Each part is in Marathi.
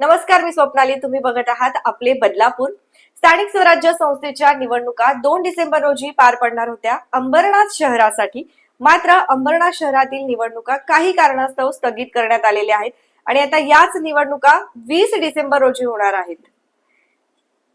नमस्कार मी स्वप्नाली. तुम्ही बघत आहात आपले बदलापूर. स्थानिक स्वराज्य संस्थेच्या निवडणुका दोन डिसेंबर रोजी पार पडणार होत्या. अंबरनाथ शहरासाठी मात्र अंबरनाथ शहरातील निवडणुका काही कारणास्तव स्थगित करण्यात आलेल्या आहेत. आणि आता याच निवडणुका वीस डिसेंबर रोजी होणार आहेत.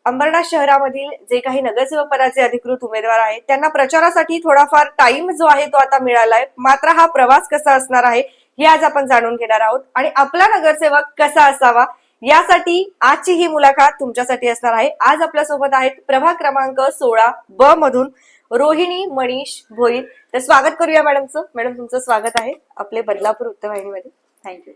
अंबरनाथ शहरामधील जे काही नगरसेवक पदाचे अधिकृत उमेदवार आहेत त्यांना प्रचारासाठी थोडाफार टाइम जो आहे तो आता मिळालाय. मात्र हा प्रवास कसा असणार आहे हे आज आपण जाणून घेणार आहोत. आणि आपला नगरसेवक कसा असावा यासाठी आजची ही मुलाखत तुमच्यासाठी असणार आहे. आज आपल्यासोबत आहेत प्रभाग क्रमांक सोळा ब मधून रोहिणी मनीष भोईर. तर स्वागत करूया मॅडमचं. मॅडम तुमचं स्वागत आहे आपले बदलापूर वृत्तवाहिनीमध्ये थँक्यू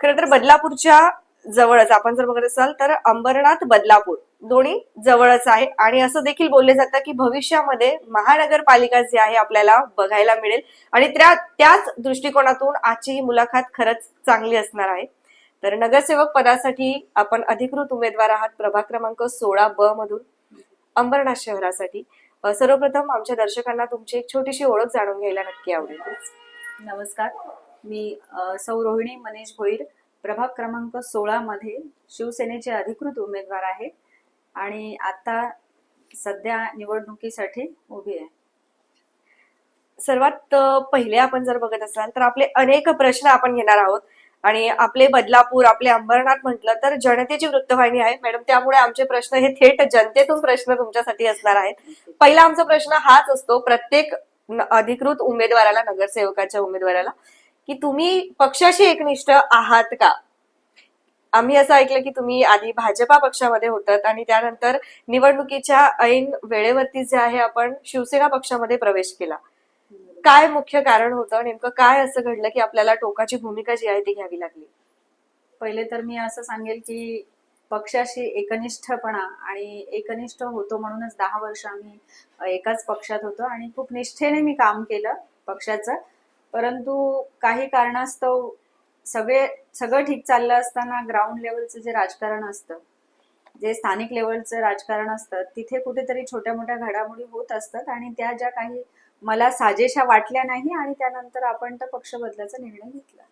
खरं तर बदलापूरच्या जवळच आपण जर बघत असाल तर अंबरनाथ बदलापूर दोन्ही जवळच आहे. आणि असं देखील बोलले जातं की भविष्यामध्ये महानगरपालिका जी आहे आपल्याला बघायला मिळेल. आणि त्या त्याच दृष्टिकोनातून आजची ही मुलाखत खरंच चांगली असणार आहे. तर नगरसेवक पदासाठी आपण अधिकृत उमेदवार आहात प्रभाग क्रमांक सोळा ब मधून अंबरनाथ शहरासाठी. सर्वप्रथम आमच्या दर्शकांना तुमची एक छोटीशी ओळख जाणून घ्यायला नक्की आवडेल. नमस्कार. मी सौ रोहिणी मनीष भोईर प्रभाग क्रमांक सोळा मध्ये शिवसेनेचे अधिकृत उमेदवार आहे आणि आता सध्या निवडणुकीसाठी उभी आहे. सर्वात पहिले आपण जर बघत असाल तर आपले अनेक प्रश्न आपण घेणार आहोत. आणि आपले बदलापूर आपले अंबरनाथ म्हटलं तर जनतेची वृत्तवाहिनी आहे. मॅडम त्यामुळे आमचे प्रश्न हे थेट जनतेतून प्रश्न तुमच्यासाठी असणार आहेत. पहिला आमचा प्रश्न हाच असतो प्रत्येक अधिकृत उमेदवाराला नगरसेवकाच्या उमेदवाराला की तुम्ही पक्षाशी एकनिष्ठ आहात का? आम्ही असं ऐकलं की तुम्ही आधी भाजपा पक्षामध्ये होतात आणि त्यानंतर निवडणुकीच्या ऐन वेळेवरती जे आहे आपण शिवसेना पक्षामध्ये प्रवेश केला. काय मुख्य कारण होतं नेमकं काय असं घडलं की आपल्याला टोकाची भूमिका जी आहे ती घ्यावी लागली? पहिले तर मी असं सांगेल की पक्षाशी एकनिष्ठपणा आणि एकनिष्ठ होतो म्हणूनच दहा वर्ष आम्ही एकाच पक्षात होतो आणि खूप निष्ठेने मी काम केलं पक्षाचं. परंतु काही कारणास्तव सगळे सगळं ठीक चाललं असताना ग्राउंड लेवलचं जे राजकारण असतं जे स्थानिक लेवलचं राजकारण असतं तिथे कुठेतरी छोट्या मोठ्या घडामोडी होत असतात आणि त्या ज्या काही मला साजेशा वाटल्या नाही आणि त्यानंतर आपण तर पक्ष बदलाचा निर्णय घेतला.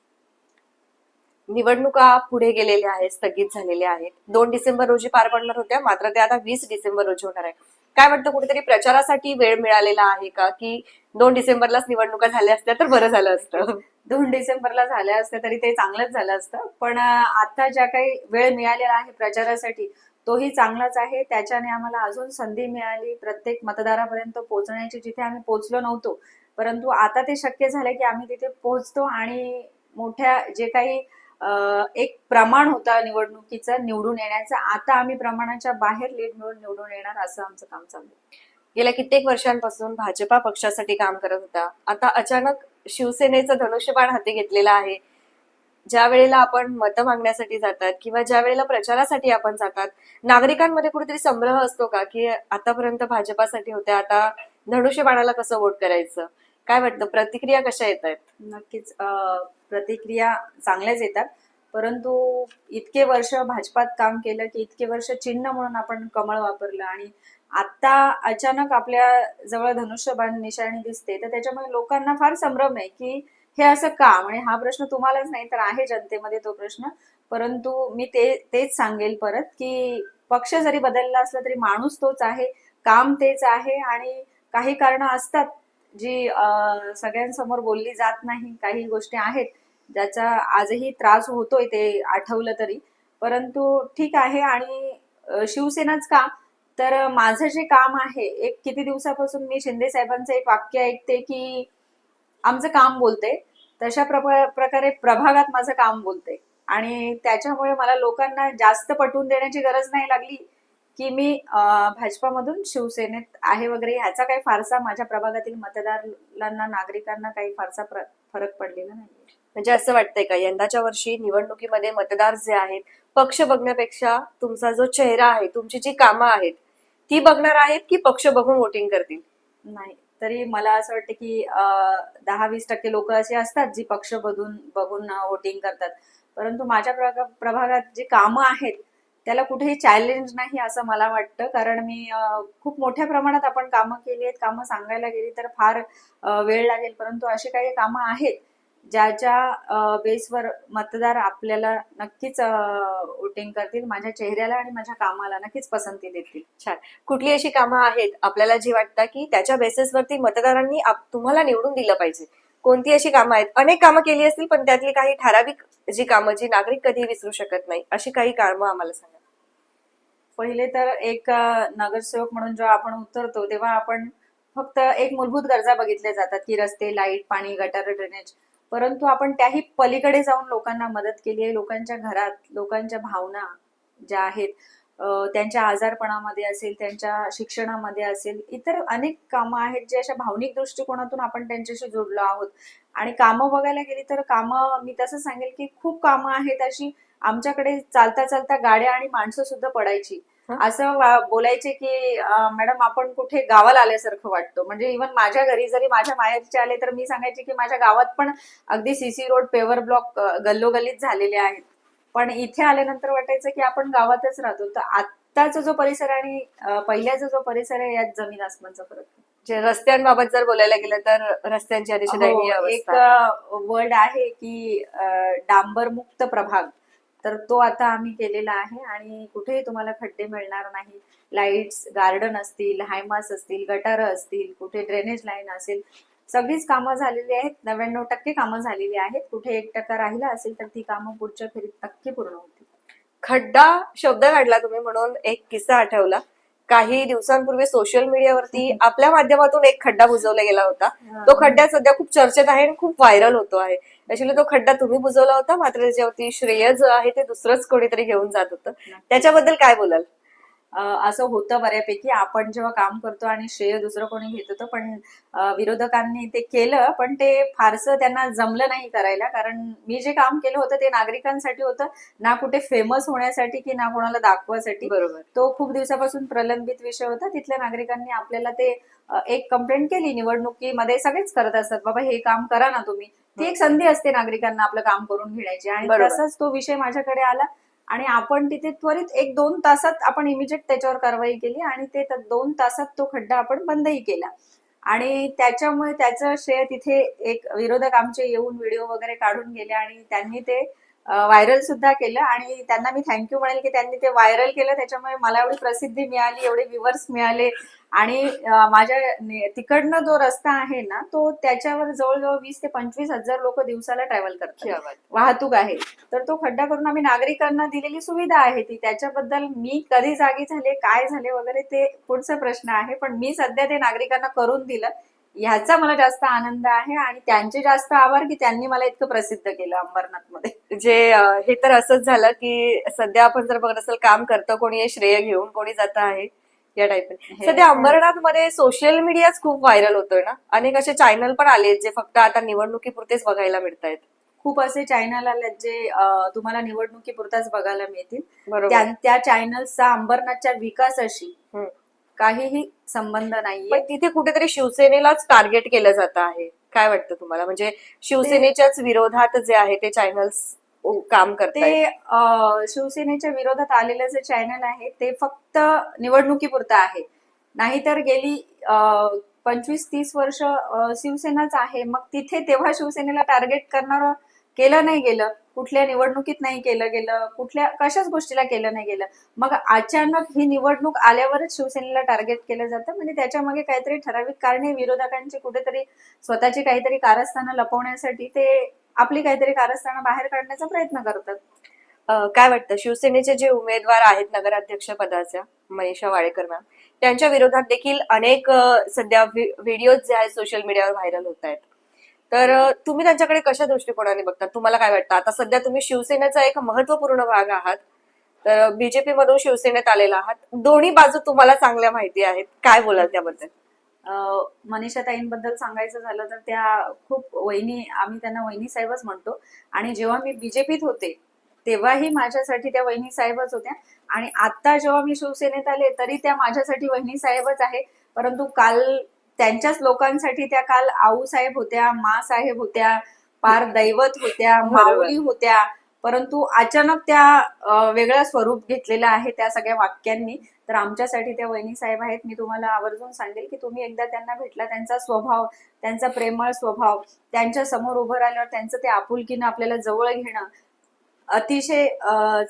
निवडणुका पुढे गेलेल्या आहेत स्थगित झालेल्या आहेत. दोन डिसेंबर रोजी पार पडणार होत्या मात्र ते आता वीस डिसेंबर रोजी होणार आहे. काय वाटतं कुठेतरी प्रचारासाठी वेळ मिळालेला आहे का? की दोन डिसेंबरलाच निवडणुका झाल्या असत्या तर बरं झालं असतं. दोन डिसेंबरला झाल्या असत्या तरी ते चांगलंच झालं असतं. पण आता ज्या काही वेळ मिळालेला आहे प्रचारासाठी तोही चांगलाच आहे. त्याच्याने आम्हाला अजून संधी मिळाली. प्रत्येक मतदारापर्यंत पोहोचण्याची जिथे आम्ही पोहोचलो नव्हतो. परंतु आता ते शक्य झालं की आम्ही तिथे पोहोचतो आणि मोठ्या जे काही एक प्रमाण होता निवडणुकीचं निवडून येण्याचं आता आम्ही प्रमाणाच्या बाहेर लीड मिळून निवडून येणार असं आमचं काम चालू गेल्या कित्येक वर्षांपासून भाजपा पक्षासाठी काम करत होता. आता अचानक शिवसेनेचं धनुष्यबाण हाती घेतलेलं आहे. ज्या वेळेला आपण मतं मागण्यासाठी जातात किंवा ज्या वेळेला प्रचारासाठी आपण जातात नागरिकांमध्ये कुठेतरी संग्रह असतो का की आतापर्यंत भाजपासाठी होत्या आता धनुष्यबाणाला कसं वोट करायचं? काय वाटतं? प्रतिक्रिया कशा येत आहेत नक्कीच प्रतिक्रिया चांगल्याच येतात. परंतु इतके वर्ष भाजपात काम केलं की इतके वर्ष चिन्ह म्हणून आपण कमळ वापरलं आणि आता अचानक आपल्या जवळ धनुष्यबाण निशाणी दिसते तर त्याच्यामुळे लोकांना फार संभ्रम आहे की हे असं का? म्हणजे हा प्रश्न तुम्हालाच नाही तर आहे जनतेमध्ये तो प्रश्न. परंतु मी ते तेच सांगेल परत की पक्ष जरी बदलला असला तरी माणूस तोच आहे काम तेच आहे आणि काही कारणं असतात जी सगळ्यांसमोर बोलली जात नाही. काही गोष्टी आहेत ज्याचा आजही त्रास होतोय ते आठवलं तरी. परंतु ठीक आहे आणि शिवसेनाच का? तर माझं जे काम आहे एक किती दिवसापासून मी शिंदे साहेबांचं एक वाक्य ऐकते की आमचं काम बोलते. तशा प्रकारे प्रभागात माझं काम बोलते. आणि त्याच्यामुळे मला लोकांना जास्त पटवून देण्याची गरज नाही लागली की मी भाजपामधून शिवसेनेत आहे वगैरे ह्याचा काही फारसा माझ्या प्रभागातील मतदारांना नागरिकांना काही फारसा फरक पडलेला नाही म्हणजे असं वाटतंय का? यंदाच्या वर्षी निवडणुकीमध्ये मतदार जे आहेत पक्ष बघण्यापेक्षा तुमचा जो चेहरा आहे तुमची जी कामं आहेत ती बघणार आहेत की पक्ष बघून वोटिंग करतील? नाही. तरी मला असं वाटतं की दहा वीस टक्के लोक असे असतात जी पक्ष बदून बघून वोटिंग करतात. परंतु माझ्या प्रभागात जी कामं आहेत त्याला कुठेही चॅलेंज नाही असं मला वाटतं. कारण मी खूप मोठ्या प्रमाणात आपण कामं केली आहेत कामं सांगायला गेली तर फार वेळ लागेल. परंतु अशी काही कामं आहेत ज्याच्या बेसवर मतदार आपल्याला नक्कीच वोटिंग करतील माझ्या चेहऱ्याला आणि माझ्या कामाला नक्कीच पसंती देतील. छान. कुठली अशी कामं आहेत आपल्याला जी वाटतं की त्याच्या बेसिसवरती मतदारांनी तुम्हाला निवडून दिलं पाहिजे. कोणती अशी कामं आहेत? अनेक कामं केली असतील पण त्यातली काही ठराविक जी कामं जी नागरिक कधी विसरू शकत नाही अशी काही कामं आम्हाला सांगा. पहिले तर एक नगरसेवक म्हणून जेव्हा आपण उतरतो तेव्हा आपण फक्त एक मूलभूत गरजा बघितल्या जातात की रस्ते लाइट पाणी गटार ड्रेनेज परंतु आपण त्याही पलीकडे जाऊन लोकांना मदत केली आहे. लोकांच्या घरात लोकांच्या भावना ज्या आहेत त्यांच्या आजारपणामध्ये असेल त्यांच्या शिक्षणामध्ये असेल इतर अनेक कामं आहेत जे अशा भावनिक दृष्टिकोनातून आपण त्यांच्याशी जोडलो आहोत. आणि कामं बघायला गेली तर कामं मी तसं सांगेल की खूप कामं आहेत अशी आमच्याकडे चालता चालता गाड्या आणि माणसं सुद्धा पडायची. असं बोलायचे की मॅडम आपण कुठे गावाला आल्यासारखं वाटतं. म्हणजे इव्हन माझ्या घरी जरी माझ्या माहेरचे आले तर मी सांगायचे की माझ्या गावात पण अगदी C C road paver block गल्लोगल्लीत झालेले आहेत. पण इथे आल्यानंतर वाटायचं की आपण गावातच राहतो. तर आत्ताचा जो परिसर आणि पहिल्याचा जो परिसर आहे यात जमीन आसमानचा फरक. जे रस्त्यांबाबत जर बोलायला गेलं तर रस्त्यांची अतिशय दयनीय हो, एक वर्ड आहे. की डांबरमुक्त प्रभाग. तर तो आता आम्ही केलेला आहे आणि कुठेही तुम्हाला खड्डे मिळणार नाही. लाईट्स गार्डन असतील हायमास असतील गटार असतील कुठे ड्रेनेज लाईन असेल. सगळीच कामं झालेली आहेत. नव्याण्णव टक्के कामं झालेली आहेत. कुठे एक टक्का राहिला असेल तर ती कामं पुढच्या फेरीत नक्की पूर्ण होतील. खड्डा शब्द काढला तुम्ही म्हणून एक किस्सा आठवला. काही दिवसांपूर्वी सोशल मीडियावरती आपल्या माध्यमातून एक खड्डा बुजवला गेला होता. तो खड्डा सध्या खूप चर्चेत आहे आणि खूप व्हायरल होतो आहे. ऍक्च्युली तो खड्डा तुम्ही बुजवला होता मात्र त्याच्यावरती श्रेय जो आहे ते दुसरंच कोणीतरी घेऊन जात होतं. त्याच्याबद्दल काय बोलाल? असं होतं बऱ्यापैकी. आपण जेव्हा काम करतो आणि श्रेय दुसरं कोणी घेत होतं पण विरोधकांनी ते केलं पण ते फारसं त्यांना जमलं नाही करायला. कारण मी जे काम केलं होतं ते नागरिकांसाठी होतं ना कुठे फेमस होण्यासाठी की ना कोणाला दाखवासाठी. बरोबर. तो खूप दिवसापासून प्रलंबित विषय होता. तिथल्या नागरिकांनी आपल्याला ते एक कंप्लेंट केली निवडणुकीमध्ये. सगळेच करत असतात बाबा हे काम करा ना तुम्ही. ती एक संधी असते नागरिकांना आपलं काम करून घेण्याची. आणि. तसाच तो विषय माझ्याकडे आला. आणि आपण तिथे त्वरित एक दोन तासात आपण इमिजिएट त्याच्यावर कारवाई केली आणि ते दोन तासात तो खड्डा आपण बंदही केला. आणि त्याच्यामुळे त्याचं श्रेय तिथे एक विरोधक आमचे येऊन व्हिडिओ वगैरे काढून गेले आणि त्यांनी ते व्हायरल सुद्धा केलं आणि त्यांना मी थँक्यू म्हणेल की त्यांनी ते व्हायरल केलं. त्याच्यामुळे मला एवढी प्रसिद्धी मिळाली एवढे व्ह्युअर्स मिळाले आणि माझ्या तिकडनं जो रस्ता आहे ना तो त्याच्यावर जवळजवळ वीस ते पंचवीस हजार लोक दिवसाला ट्रॅव्हल करतात. वाहतूक आहे. तर तो खड्डा करून आम्ही नागरिकांना दिलेली सुविधा आहे ती. त्याच्याबद्दल मी कधी जागी झाले काय झाले वगैरे ते पुढचा प्रश्न आहे. पण मी सध्या ते नागरिकांना करून दिलं. ह्याचा मला जास्त आनंद आहे आणि त्यांचे जास्त आभार की त्यांनी मला इतकं प्रसिद्ध केलं अंबरनाथमध्ये जे हे तर असंच झालं की सध्या आपण जर बघत असेल काम करतं कोणी हे श्रेय घेऊन कोणी जात आहे या टाईप सध्या अंबरनाथमध्ये सोशल मीडियाच खूप व्हायरल होतोय ना? अनेक असे चॅनल पण आले जे फक्त आता निवडणुकीपुरतेच बघायला मिळत आहेत खूप असे चॅनल आलेत जे तुम्हाला निवडणुकीपुरताच बघायला मिळतील. त्या चॅनल्सचा अंबरनाथच्या विकासाशी. काहीही संबंध नाहीये. पण तिथे कुठेतरी शिवसेनेलाच टार्गेट केलं जात आहे. काय वाटतं तुम्हाला? म्हणजे शिवसेनेच्याच विरोधात जे आहे ते चॅनल्स काम करते शिवसेनेच्या विरोधात आलेलं जे चॅनल आहे ते फक्त निवडणुकीपुरतं आहे. नाहीतर गेली पंचवीस तीस वर्ष शिवसेनाच आहे. मग तिथे तेव्हा शिवसेनेला टार्गेट करणार केलं नाही गेलं. कुठल्या निवडणुकीत नाही केलं गेलं कुठल्या कशाच गोष्टीला केलं नाही गेलं. मग अचानक ही निवडणूक आल्यावरच शिवसेनेला टार्गेट केलं जातं. म्हणजे त्याच्यामध्ये काहीतरी ठराविक कारणे विरोधकांची कुठेतरी स्वतःची काहीतरी कारस्थानं लपवण्यासाठी ते आपली काहीतरी कारस्थानं बाहेर काढण्याचा प्रयत्न करतात. काय वाटतं? शिवसेनेचे जे उमेदवार आहेत नगराध्यक्ष पदाच्या मनीषा वाडेकर मॅम त्यांच्या विरोधात देखील अनेक सध्या व्हिडिओज जे आहेत सोशल मीडियावर व्हायरल होत आहेत. तर तुम्ही त्यांच्याकडे कशा दृष्टिकोनाने बघता? तुम्हाला काय वाटतं? आता सध्या तुम्ही शिवसेनेचा एक महत्त्वपूर्ण भाग आहात. तर बीजेपी मधून शिवसेनेत आलेला आहात. दोन्ही बाजू तुम्हाला चांगल्या माहिती आहेत. काय बोलाल त्याबद्दल? मनीषा ताईंबद्दल सांगायचं झालं तर त्या खूप वहिनी आम्ही त्यांना वहिनी साहेबच म्हणतो. आणि जेव्हा मी बीजेपीत होते तेव्हाही माझ्यासाठी त्या वहिनी साहेबच होत्या. आणि आता जेव्हा मी शिवसेनेत आले तरी त्या माझ्यासाठी वहिनी साहेबच आहे. परंतु काल त्यांच्याच लोकांसाठी त्या काल आऊ साहेब होत्या मा साहेब होत्या पार दैवत होत्या. माऊली होत्या. परंतु अचानक त्या वेगळं स्वरूप घेतलेलं आहे त्या सगळ्या वाक्यांनी. तर आमच्यासाठी त्या वहिनी साहेब आहेत. मी तुम्हाला आवर्जून सांगेल की तुम्ही एकदा त्यांना भेटला त्यांचा स्वभाव त्यांचा प्रेमळ स्वभाव त्यांच्यासमोर उभं राहिल्यावर त्यांचं ते आपुलकीनं आपल्याला जवळ घेणं अतिशय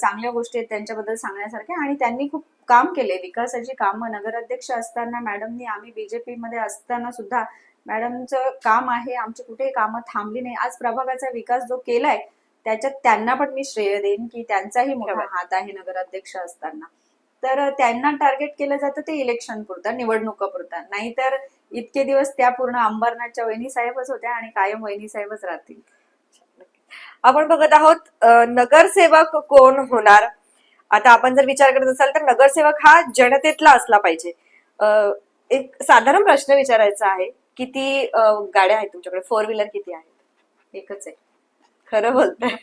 चांगल्या गोष्टी आहेत त्यांच्याबद्दल सांगण्यासारख्या आणि त्यांनी खूप काम केले. विकासाची कामं नगराध्यक्ष असताना मॅडमनी आम्ही बीजेपी मध्ये असताना सुद्धा मॅडमचं काम आहे आमची कुठेही कामं थांबली नाही. आज प्रभागाचा विकास जो केलाय त्याच्यात त्यांना पण मी श्रेय देईन की त्यांचाही मोठा. हात आहे नगराध्यक्ष असताना. तर त्यांना टार्गेट केलं जातं ते इलेक्शन पुरतं निवडणुकापुरता नाहीतर इतके दिवस त्या पूर्ण अंबरनाथच्या वहिनी साहेबच होत्या आणि कायम वहिनी साहेबच राहतील. आपण बघत आहोत नगरसेवक कोण होणार? आता आपण जर विचार करत असाल तर नगरसेवक हा जनतेतला असला पाहिजे. एक साधारण प्रश्न विचारायचा आहे किती गाड्या आहेत तुमच्याकडे? फोर व्हीलर किती आहेत? एकच आहे. खरं बोलतोय.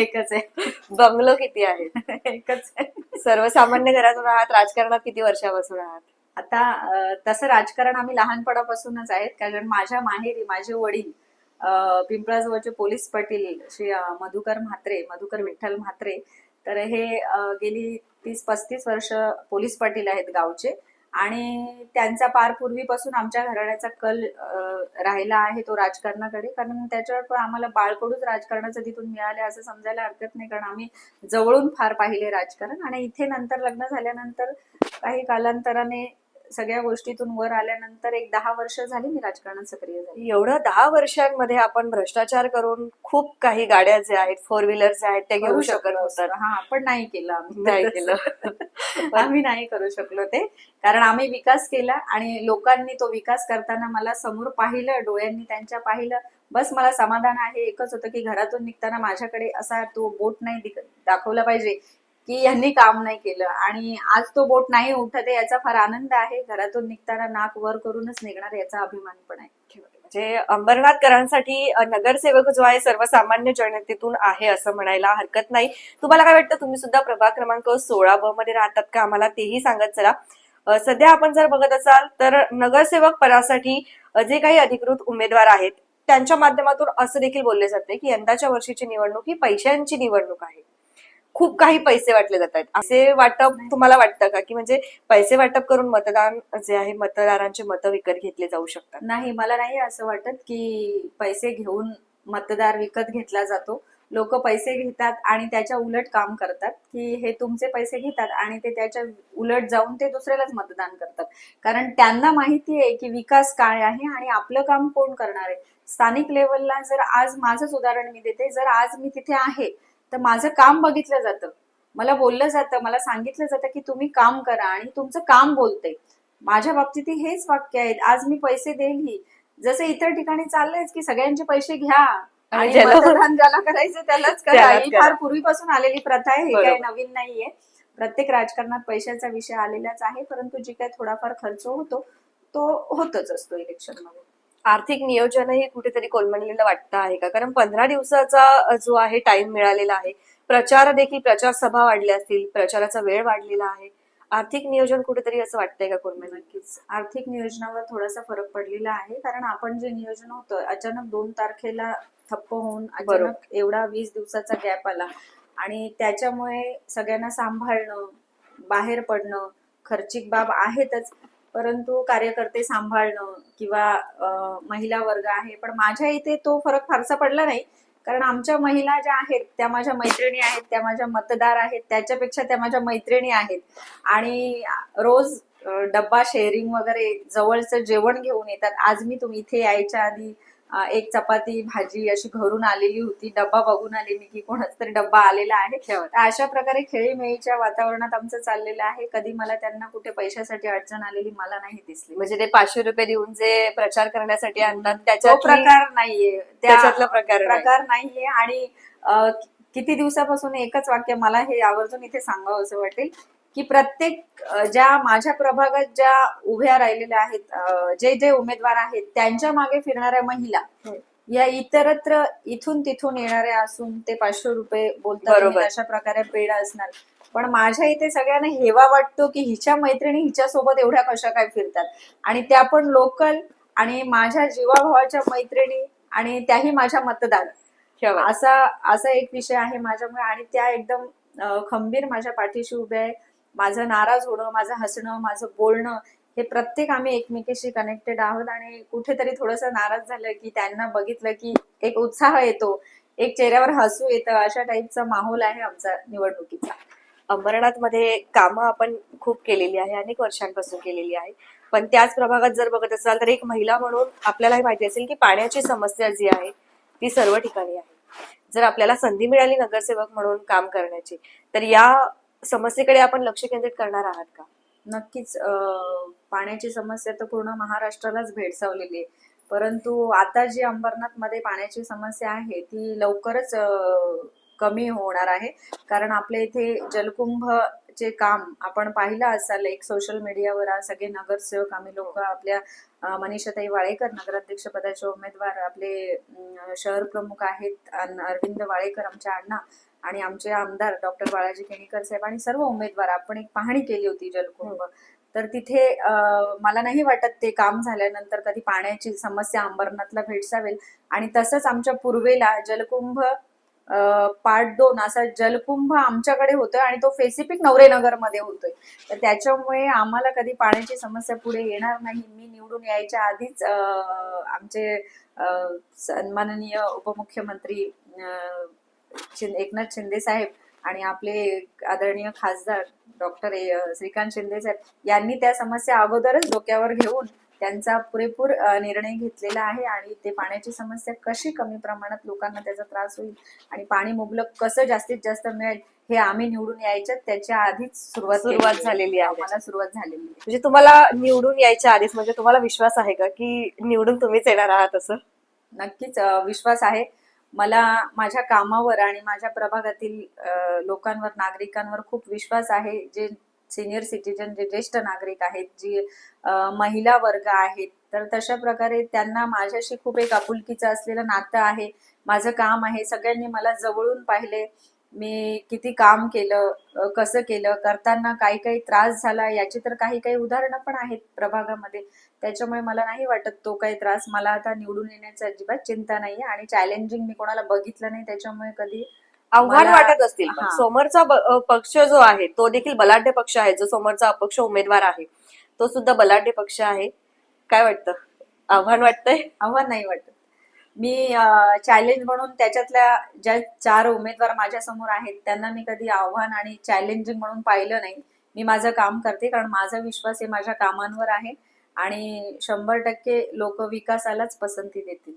एकच आहे. बंगलो किती आहेत? एकच आहे. सर्वसामान्य घरातून आहात राजकारणात किती वर्षापासून आहात? आता तसं राजकारण आम्ही लहानपणापासूनच आहेत कारण माझ्या माहेरी माझे वडील पिंपळाजवळचे पोलीस पाटील श्री मधुकर म्हात्रे मधुकर विठ्ठल म्हात्रे तर हे गेली तीस पस्तीस वर्ष पोलीस पाटील आहेत गावचे आणि त्यांचा पार पूर्वीपासून आमच्या घराण्याचा कल राहिला आहे तो राजकारणाकडे. कारण त्याच्यावर पण आम्हाला बाळकडूच राजकारणाचं तिथून मिळाले असं समजायला हरकत नाही. कारण आम्ही जवळून फार पाहिले राजकारण. आणि इथे नंतर लग्न झाल्यानंतर काही कालांतराने सगळ्या गोष्टीतून वर आल्यानंतर एक दहा वर्ष झाली मी राजकारणात सक्रिय झाली. एवढं दहा वर्षांमध्ये आपण भ्रष्टाचार करून खूप काही गाड्या ज्या आहेत फोर व्हीलर ज्या आहेत त्या घेऊ शकत होतात. हा पण नाही केलं आम्ही. नाही केलं. आम्ही नाही करू शकलो ते. कारण आम्ही विकास केला आणि लोकांनी तो विकास करताना मला समोर पाहिलं डोळ्यांनी त्यांच्या पाहिलं. बस मला समाधान आहे. एकच होतं की घरातून निघताना माझ्याकडे असा तो बोट नाही दाखवला पाहिजे. की यांनी काम नाही केलं. आणि आज तो बोट नाही उठत आहे याचा फार आनंद आहे. घरातून निघताना नाक वर करूनच निघणार याचा अभिमान पण आहे. म्हणजे अंबरनाथकरांसाठी नगरसेवक जो आहे सर्वसामान्य जनतेतून आहे असं म्हणायला हरकत नाही. तुम्हाला काय वाटतं? तुम्ही सुद्धा प्रभाग क्रमांक सोळा ब मध्ये राहतात का? आम्हाला तेही सांगत चला. सध्या आपण जर बघत असाल तर नगरसेवक पदासाठी जे काही अधिकृत उमेदवार आहेत त्यांच्या माध्यमातून असं देखील बोलले जाते की यंदाच्या वर्षीची निवडणूक ही पैशांची निवडणूक आहे. खूप काही पैसे वाटले जात आहेत असे वाटप तुम्हाला वाटतं का? की म्हणजे पैसे वाटप करून मतदान जे आहे मतदारांचे मतं विकत घेतले जाऊ शकतात? नाही मला नाही असं वाटत की पैसे घेऊन मतदार विकत घेतला जातो. लोक पैसे घेतात आणि त्याच्या उलट काम करतात. की हे तुमचे पैसे घेतात आणि ते त्याच्या उलट जाऊन ते दुसऱ्यालाच मतदान करतात. कारण त्यांना माहिती आहे की विकास काय आहे आणि आपलं काम कोण करणार आहे? स्थानिक लेवलला जर आज माझंच उदाहरण मी देते. जर आज मी तिथे आहे तर माझं काम बघितलं जातं. मला बोललं जातं मला सांगितलं जातं की तुम्ही काम करा आणि तुमचं काम बोलतंय. माझ्या बाबतीत हेच वाक्य आहेत आज मी पैसे देईल ही. जसं इतर ठिकाणी चाललंयच की सगळ्यांचे पैसे घ्या. आणि मतदान ज्याला करायचं त्यालाच करा. ही. फार पूर्वीपासून आलेली प्रथा आहे हे काही. नवीन नाहीये. प्रत्येक राजकारणात पैशाचा विषय आलेलाच आहे परंतु जी काही थोडाफार खर्च होतो तो होतच असतो इलेक्शनमध्ये आर्थिक नियोजनही कुठेतरी कोलमडलेलं वाटतं आहे का? कारण पंधरा दिवसाचा जो आहे टाइम मिळालेला आहे प्रचार देखील प्रचार सभा वाढल्या असतील प्रचाराचा वेळ वाढलेला आहे. आर्थिक नियोजन कुठेतरी असं वाटतंय का कोलमडलं नक्कीच. आर्थिक नियोजनावर थोडासा फरक पडलेला आहे. कारण आपण जे नियोजन होतं अचानक दोन तारखेला ठप्प होऊन. अचानक एवढा वीस दिवसाचा गॅप आला. आणि त्याच्यामुळे सगळ्यांना सांभाळणं बाहेर पडणं खर्चिक बाब आहेतच. परंतु कार्यकर्ते सांभाळणं किंवा महिला वर्ग आहे पण माझ्या इथे तो फरक फारसा पडला नाही. कारण आमच्या महिला ज्या आहेत त्या माझ्या मैत्रिणी आहेत त्या माझ्या मतदार आहेत त्याच्यापेक्षा त्या माझ्या मैत्रिणी आहेत. आणि रोज डब्बा शेअरिंग वगैरे जवळचं जेवण घेऊन येतात. आज मी तुम्ही इथे यायच्या आधी एक चपाती भाजी अशी घरून आलेली होती. डब्बा बघून आली मी की कोणाचा तरी डब्बा आलेला आहे. अशा प्रकारे खेळीमेळीच्या वातावरणात आमचं चाललेलं आहे. कधी मला त्यांना कुठे पैशासाठी अडचण आलेली मला नाही दिसली. म्हणजे ते पाचशे रुपये देऊन जे प्रचार करण्यासाठी आणतात तो त्याच्यात प्रकार नाहीये. त्या त्याच्यातला प्रकार. प्रकार नाहीये. आणि किती दिवसापासून एकच वाक्य मला हे आवर्जून इथे सांगावं असं वाटेल. की प्रत्येक ज्या माझ्या प्रभागात ज्या उभ्या राहिलेल्या आहेत जे जे उमेदवार आहेत त्यांच्या मागे फिरणाऱ्या महिला हम्म. या इतरत्र इथून तिथून येणाऱ्या असून ते पाचशे रुपये बोलतात अशा प्रकारे पेड असणार. पण माझ्या इथे सगळ्यांना हेवा वाटतो की हिच्या मैत्रिणी हिच्यासोबत एवढ्या कशा काय फिरतात. आणि त्या पण लोकल आणि माझ्या जीवाभावाच्या मैत्रिणी आणि त्याही माझ्या मतदार. असा असा एक विषय आहे माझ्यामुळे आणि त्या एकदम खंबीर माझ्या पाठीशी उभ्या आहे. माझं नाराज होणं माझं हसणं माझं बोलणं हे प्रत्येक आम्ही एकमेकीशी कनेक्टेड आहोत आणि कुठेतरी थोडंसं नाराज झालं की त्यांना बघितलं की एक उत्साह येतो एक चेहऱ्यावर हसू येतं अशा टाईपचा माहोल आहे आमचा निवडणुकीचा. अंबरनाथमध्ये कामं आपण खूप केलेली आहे अनेक वर्षांपासून केलेली आहे. पण त्याच प्रभागात जर बघत असाल तर एक महिला म्हणून आपल्याला हे माहिती असेल की पाण्याची समस्या जी आहे ती सर्व ठिकाणी आहे. जर आपल्याला संधी मिळाली नगरसेवक म्हणून काम करण्याची तर या समस्येकडे आपण लक्ष केंद्रित करणार आहात का? नक्कीच पाण्याची समस्या तर पूर्ण महाराष्ट्रालाच भेडसावलेली आहे. परंतु आता जी अंबरनाथमध्ये पाण्याची समस्या आहे ती लवकरच कमी होणार आहे. कारण आपल्या इथे जलकुंभ चे काम आपण पाहिलं असाल एक सोशल मीडियावर सगळे नगरसेवक आम्ही लोक आपल्या मनीषाताई वाळेकर नगराध्यक्ष पदाचे उमेदवार आपले शहर प्रमुख आहेत अरविंद वाळेकर आमच्या अण्णा. आणि आमचे आमदार डॉक्टर बाळाजी केणीकर साहेब आणि सर्व उमेदवार आपण एक पाहणी केली होती जलकुंभ. तर तिथे मला नाही वाटत ते काम झाल्यानंतर कधी पाण्याची समस्या अंबरनाथला भेडसावेल. आणि तसंच आमच्या पूर्वेला जलकुंभ पार्ट दोन असा जलकुंभ आमच्याकडे होतोय आणि तो स्पेसिफिक नवरेनगरमध्ये होतोय. तर त्याच्यामुळे आम्हाला कधी पाण्याची समस्या पुढे येणार नाही. मी निवडून यायच्या आधीच आमचे सन्माननीय उपमुख्यमंत्री अं, शिं- एकनाथ शिंदे साहेब आणि आपले आदरणीय खासदार डॉक्टर श्रीकांत शिंदे साहेब यांनी त्या समस्या अगोदरच डोक्यावर घेऊन त्यांचा पुरेपूर निर्णय घेतलेला आहे आणि ते पाण्याची समस्या कशी कमी प्रमाणात लोकांना त्याचा त्रास होईल आणि पाणी मुबलक कसं जास्तीत जास्त मिळेल हे आम्ही निवडून यायच्या त्याच्या आधीच सुरुवात सुरुवात झालेली आहे. आम्हाला सुरुवात झालेली आहे. म्हणजे तुम्हाला निवडून यायच्या आधीच म्हणजे तुम्हाला विश्वास आहे का की निवडून तुम्हीच येणार आहात असं? नक्कीच विश्वास आहे. मला माझ्या कामावर आणि माझ्या प्रभागातील लोकांवर नागरिकांवर खूप विश्वास आहे. जे सिनियर सिटीजन जे ज्येष्ठ नागरिक आहेत जी महिला वर्ग आहेत तर तशा प्रकारे त्यांना माझ्याशी खूप एक आपुलकीचं असलेलं नातं आहे. माझं काम आहे. सगळ्यांनी मला जवळून पाहिले. मी किती काम केलं कसं केलं करताना काही काही त्रास झाला याची तर काही काही उदाहरणं पण आहेत प्रभागामध्ये. त्याच्यामुळे मला नाही वाटत तो काही त्रास. मला आता निवडून येण्याची अजिबात चिंता नाहीये आणि चॅलेंजिंग मी कोणाला बघितलं नाही त्याच्यामुळे कधी आव्हान वाटत असतील. समोरचा पक्ष जो आहे तो देखील बलाढ्य पक्ष आहे. जो समोरचा अपक्ष उमेदवार आहे तो सुद्धा बलाढ्य पक्ष आहे. काय वाटतं? आव्हान वाटतंय? आव्हान नाही वाटत. मी चॅलेंज म्हणून त्याच्यातल्या ज्या चार उमेदवार माझ्यासमोर आहेत त्यांना मी कधी आव्हान आणि चॅलेंजिंग म्हणून पाहिलं नाही. मी माझं काम करते कारण माझा विश्वास हे माझ्या कामांवर आहे आणि शंभर टक्के लोक विकासालाच पसंती देतील.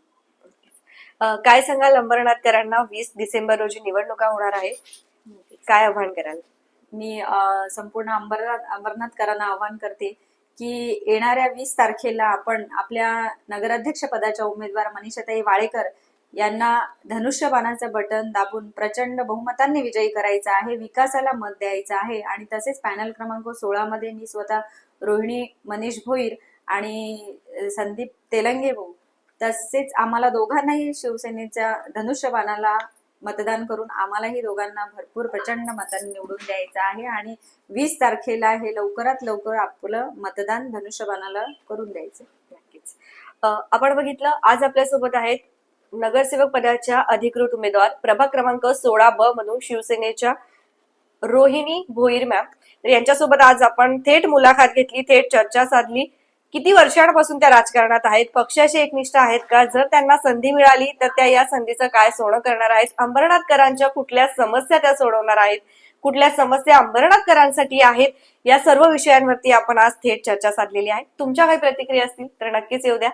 काय सांगाल अंबरनाथकरांना? वीस डिसेंबर रोजी निवडणुका होणार आहे. काय आव्हान कराल? मी संपूर्ण अंबरनाथ अंबरनाथकरांना आवाहन करते. की येणाऱ्या वीस तारखेला आपण आपल्या नगराध्यक्ष पदाच्या उमेदवार मनीषाताई वाळेकर यांना धनुष्यबाणाचं बटन दाबून प्रचंड बहुमतांनी विजयी करायचा आहे विकासाला मत द्यायचं आहे आणि तसेच पॅनल क्रमांक सोळा मध्ये मी स्वतः रोहिणी मनीष भोईर आणि संदीप तेलंगे भाऊ. तसेच आम्हाला दोघांनाही शिवसेनेच्या धनुष्यबाणाला मतदान करून आम्हालाही दोघांना भरपूर प्रचंड मतांनी निवडून द्यायचं आहे आणि वीस तारखेला हे लवकरात लवकर आपलं मतदान धनुष्यबाणाला करून द्यायचं नक्कीच. आपण बघितलं आज आपल्यासोबत आहेत नगरसेवक पदाच्या अधिकृत उमेदवार प्रभाग क्रमांक सोळा ब म्हणून शिवसेनेच्या रोहिणी भोईर मॅम. यांच्यासोबत आज आपण थेट मुलाखत घेतली थेट चर्चा साधली. किती वर्षांपासून त्या राजकारणात आहेत? पक्षाशी एकनिष्ठ आहेत का? जर त्यांना संधी मिळाली तर त्या या संधीचं काय सोनं करणार आहेत? अंबरनाथकरांच्या कुठल्या समस्या त्या सोडवणार आहेत? कुठल्या समस्या अंबरनाथकरांसाठी आहेत? या सर्व विषयांवरती आपण आज थेट चर्चा साधलेली आहे. तुमच्या काही प्रतिक्रिया असतील तर नक्कीच येऊ द्या.